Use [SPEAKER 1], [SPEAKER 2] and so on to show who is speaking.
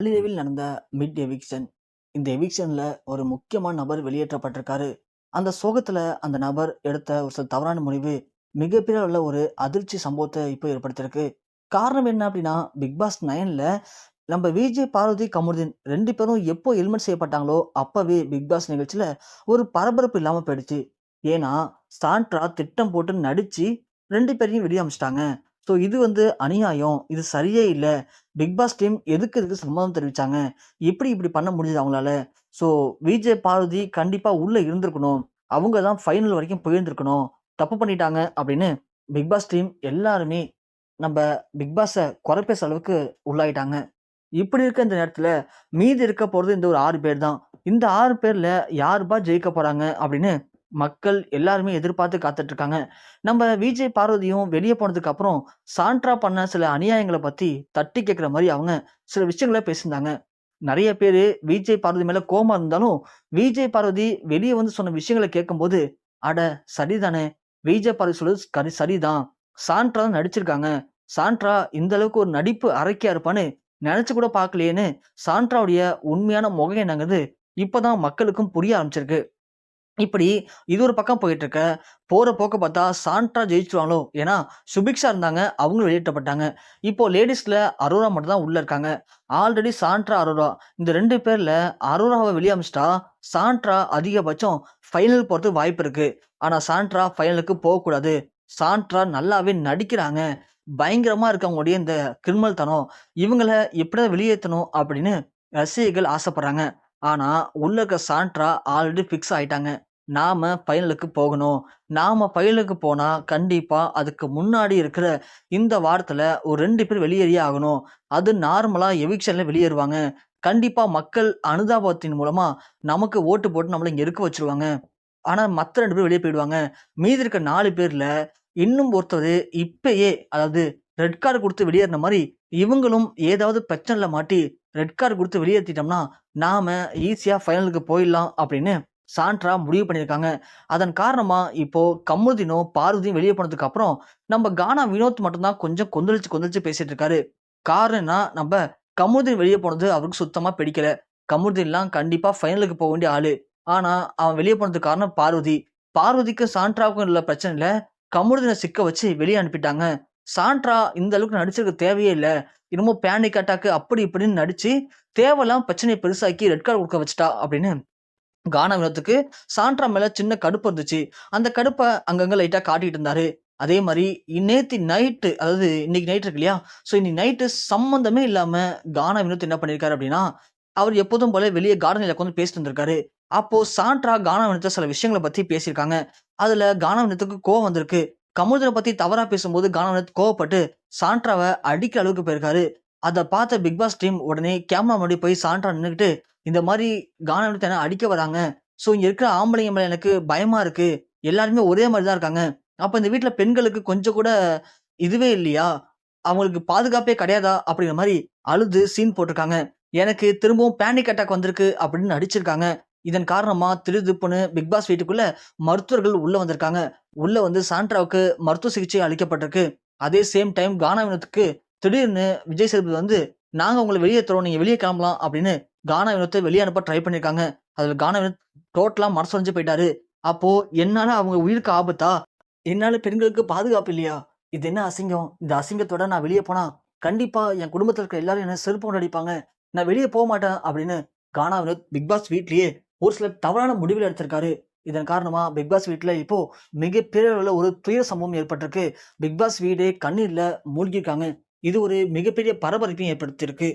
[SPEAKER 1] பள்ளிரவில் நடந்த mid eviction. இந்த எவிக்ஷன்ல ஒரு முக்கியமான நபர் வெளியேற்றப்பட்டிருக்காரு. அந்த சோகத்துல அந்த நபர் எடுத்த ஒரு சில தவறான முடிவு, மிகப்பெரிய அளவுல ஒரு அதிர்ச்சி சம்பவத்த இப்ப ஏற்படுத்தியிருக்கு. காரணம் என்ன அப்டின்னா, பிக் பாஸ் 9ல நம்ம விஜய், பார்வதி, கமருதீன் 2 பேரும் எப்போ எலிமினேட் செய்யப்பட்டாங்களோ, அப்பவே பிக் பாஸ் நிகழ்ச்சியில ஒரு பரபரப்பு இல்லாம போயிடுச்சு. ஏன்னா, சாண்ட்ரா திட்டம் போட்டு நடிச்சு 2 பேரையும் வெளிய அனுப்பிச்சுட்டாங்க. ஸோ இது வந்து அநியாயம். இது சரியே இல்லை பிக் பாஸ் டீம் எதுக்கு இதுக்கு சம்மதம் தெரிவித்தாங்க எப்படி இப்படி பண்ண முடியுது அவங்களால? ஸோ விஜய், பார்வதி கண்டிப்பாக உள்ளே இருந்திருக்கணும். அவங்க தான் ஃபைனல் வரைக்கும் போயிருந்திருக்கணும். தப்பு பண்ணிட்டாங்க அப்படின்னு பிக் பாஸ் டீம் எல்லாருமே நம்ம பிக் பாஸ குறை அளவுக்கு உள்ளாயிட்டாங்க. இப்படி இருக்க இந்த நேரத்தில் மீதி இருக்க போகிறது இந்த ஒரு ஆறு பேர் தான். இந்த ஆறு பேரில் யாருப்பா ஜெயிக்க போகிறாங்க அப்படின்னு மக்கள் எல்லாருமே எதிர்பார்த்து காத்துட்டு இருக்காங்க. நம்ம விஜய், பார்வதியும் வெளியே போனதுக்கு அப்புறம் சாண்ட்ரா பண்ண சில அநியாயங்களை பத்தி தட்டி கேட்குற மாதிரி அவங்க சில விஷயங்களை பேசியிருந்தாங்க. நிறைய பேர் விஜய், பார்வதி மேல கோமா இருந்தாலும், விஜய், பார்வதி வெளியே வந்து சொன்ன விஷயங்கள கேட்கும்போது, அட சரிதானே! விஜய், பார்வதி சொல்றது கரி சரிதான். சாண்ட்ரா தான் நடிச்சிருக்காங்க. சாண்ட்ரா இந்த அளவுக்கு ஒரு நடிப்பு அரைக்கியா இருப்பான்னு நினைச்சு கூட பார்க்கலையேன்னு சாண்ட்ராவுடைய உண்மையான முகம் என்னங்கிறது இப்ப தான் மக்களுக்கும் புரிய ஆரம்பிச்சிருக்கு. இப்படி இது ஒரு பக்கம் போயிட்டு இருக்க, போகிற போக்க பார்த்தா சாண்ட்ரா ஜெயிச்சிருவாங்களோ ஏன்னா சுபிக்ஷா இருந்தாங்க. அவங்களும் வெளியேற்றப்பட்டாங்க. இப்போ லேடிஸில் அரோரா மட்டும் தான் உள்ளே இருக்காங்க. ஆல்ரெடி சாண்ட்ரா, அரோரா இந்த ரெண்டு பேரில் அரோராவை வெளியே அமிச்சிட்டா சாண்ட்ரா அதிகபட்சம் ஃபைனல் போகிறதுக்கு வாய்ப்பு இருக்குது ஆனால் சாண்ட்ரா ஃபைனலுக்கு போகக்கூடாது. சாண்ட்ரா நல்லாவே நடிக்கிறாங்க. பயங்கரமாக இருக்கவங்களுடைய இந்த கிரிமினல் தனம். இவங்கள எப்படிதான் வெளியேற்றணும் அப்படின்னு ரசிகர்கள் ஆசைப்படுறாங்க. ஆனால் உள்ள இருக்க சாண்ட்ரா ஆல்ரெடி ஃபிக்ஸ் ஆயிட்டாங்க. நாம் ஃபைனலுக்கு போகணும். நாம் ஃபைனலுக்கு போனால் கண்டிப்பாக அதுக்கு முன்னாடி இருக்கிற இந்த வாரத்தில் ஒரு ரெண்டு பேர் வெளியேறியே ஆகணும். அது நார்மலாக எவிக்ஷனில் வெளியேறுவாங்க. கண்டிப்பாக மக்கள் அனுதாபத்தின் மூலமாக நமக்கு ஓட்டு போட்டு நம்மளை இங்கே இருக்க வச்சுருவாங்க. ஆனால் மற்ற ரெண்டு பேர் வெளியே போயிடுவாங்க. மீதி இருக்க நாலு பேரில் இன்னும் ஒருத்தர் இப்பயே அதாவது ரெட் கார்டு கொடுத்து வெளியேறுன மாதிரி இவங்களும் ஏதாவது பிரச்சனையில் மாட்டி ரெட் கார்டு கொடுத்து வெளியேற்றிட்டோம்னா நாம் ஈஸியாக ஃபைனலுக்கு போயிடலாம் அப்படின்னு சாண்ட்ரா முடிவு பண்ணியிருக்காங்க. அதன் காரணமாக இப்போது கமருதீனும், பார்வதியும் வெளியே போனதுக்கு அப்புறம் நம்ம கானா வினோத் மட்டும்தான் கொஞ்சம் கொந்தளிச்சு கொந்தளிச்சு பேசிட்டு இருக்காரு. காரணம்னா நம்ம கமுதின் வெளியே போனது அவருக்கு சுத்தமாக பிடிக்கல. கமுதின்லாம் கண்டிப்பாக ஃபைனலுக்கு போக வேண்டிய ஆள் ஆனால் அவன் வெளியே போனதுக்கு காரணம் பார்வதி. பார்வதிக்கும் சாண்ட்ராவுக்கும் உள்ள இல்லை கமுதினை சிக்க வச்சு வெளியே அனுப்பிட்டாங்க. சாண்ட்ரா இந்த அளவுக்கு நடிச்சிருக்க தேவையே இல்லை என்னமோ பேனிக் அட்டாக்கு அப்படி இப்படின்னு நடிச்சு தேவையில்லாம பிரச்சனையை பெருசாக்கி ரெட் கார்டு கொடுக்க வச்சுட்டா அப்படின்னு கான வினோத்துக்கு சாண்ட்ரா மேல சின்ன கடுப்பு இருந்துச்சு. அந்த கடுப்பை அங்கங்க லைட்டா காட்டிட்டு இருந்தாரு. அதே மாதிரி நேற்று நைட்டு அதாவது இன்னைக்கு நைட் இருக்கு இல்லையா? ஸோ இன்னைக்கு நைட்டு சம்மந்தமே இல்லாம கானா வினோத் என்ன பண்ணியிருக்காரு அப்படின்னா, அவர் எப்போதும் போல வெளியே கார்டன்ல உட்காந்து பேசிட்டு இருந்திருக்காரு. அப்போ சாண்ட்ரா கானா வினத்தை சில விஷயங்களை பத்தி பேசியிருக்காங்க. அதுல கானா வினத்துக்கு கோவம் வந்திருக்கு. கமுதனை பத்தி தவறா பேசும்போது கானா வினோத் கோவப்பட்டு சாண்ட்ராவை அடிக்கிற அளவுக்கு போயிருக்காரு. அதை பார்த்த பிக் பாஸ் டீம் உடனே கேமரா முன்னாடி போய் சாண்ட்ரா நின்றுக்கிட்டு இந்த மாதிரி கானம் எடுத்து என்ன அடிக்க வராங்க. ஸோ இங்கே இருக்கிற ஆம்பளைங்க மேலே எனக்கு பயமாக இருக்குது எல்லாருமே ஒரே மாதிரி தான் இருக்காங்க. அப்போ இந்த வீட்டில் பெண்களுக்கு கொஞ்சம் கூட இதுவே இல்லையா? அவங்களுக்கு பாதுகாப்பே கிடையாதா? அப்படிங்கிற மாதிரி அழுது சீன் போட்டிருக்காங்க. எனக்கு திரும்பவும் பேனிக் அட்டாக் வந்திருக்கு அப்படின்னு நடிச்சிருக்காங்க. இதன் காரணமா திருதுப்புன்னு பிக் பாஸ் வீட்டுக்குள்ள மருத்துவர்கள் உள்ள வந்திருக்காங்க. உள்ள வந்து சாண்ட்ராவுக்கு மருத்துவ சிகிச்சை அளிக்கப்பட்டிருக்கு. அதே சேம் டைம் கானா திடீர்னு விஜய் சேதுபதி வந்து, நாங்க வெளியே தரோம் நீங்க வெளியே கிளம்பலாம் அப்படின்னு கானா வினத்தை வெளியே அனுப்ப ட்ரை பண்ணியிருக்காங்க. அதில் கானா வினோத் டோட்டலாக மனசொடைஞ்சு போயிட்டாரு. அப்போ என்னால் அவங்க உயிருக்கு ஆபத்தா? என்னால் பெண்களுக்கு பாதுகாப்பு இல்லையா? இது என்ன அசிங்கம்? இந்த அசிங்கத்தோட நான் வெளியே போனா, கண்டிப்பாக என் குடும்பத்தில் இருக்கிற எல்லாரும் என்ன செருப்பு அடிப்பாங்க. நான் போக மாட்டேன் அப்படின்னு கானா வினோத் பிக்பாஸ் வீட்லேயே ஒரு சில தவறான முடிவில் எடுத்திருக்காரு. இதன் காரணமாக பிக்பாஸ் வீட்டில் இப்போது இப்போ மிகப்பெரிய அளவில் ஒரு துயர சம்பவம் ஏற்பட்டிருக்கு. பிக்பாஸ் வீடே கண்ணீரில் மூழ்கியிருக்காங்க. இது ஒரு மிகப்பெரிய பரபரப்பையும் ஏற்படுத்தியிருக்கு.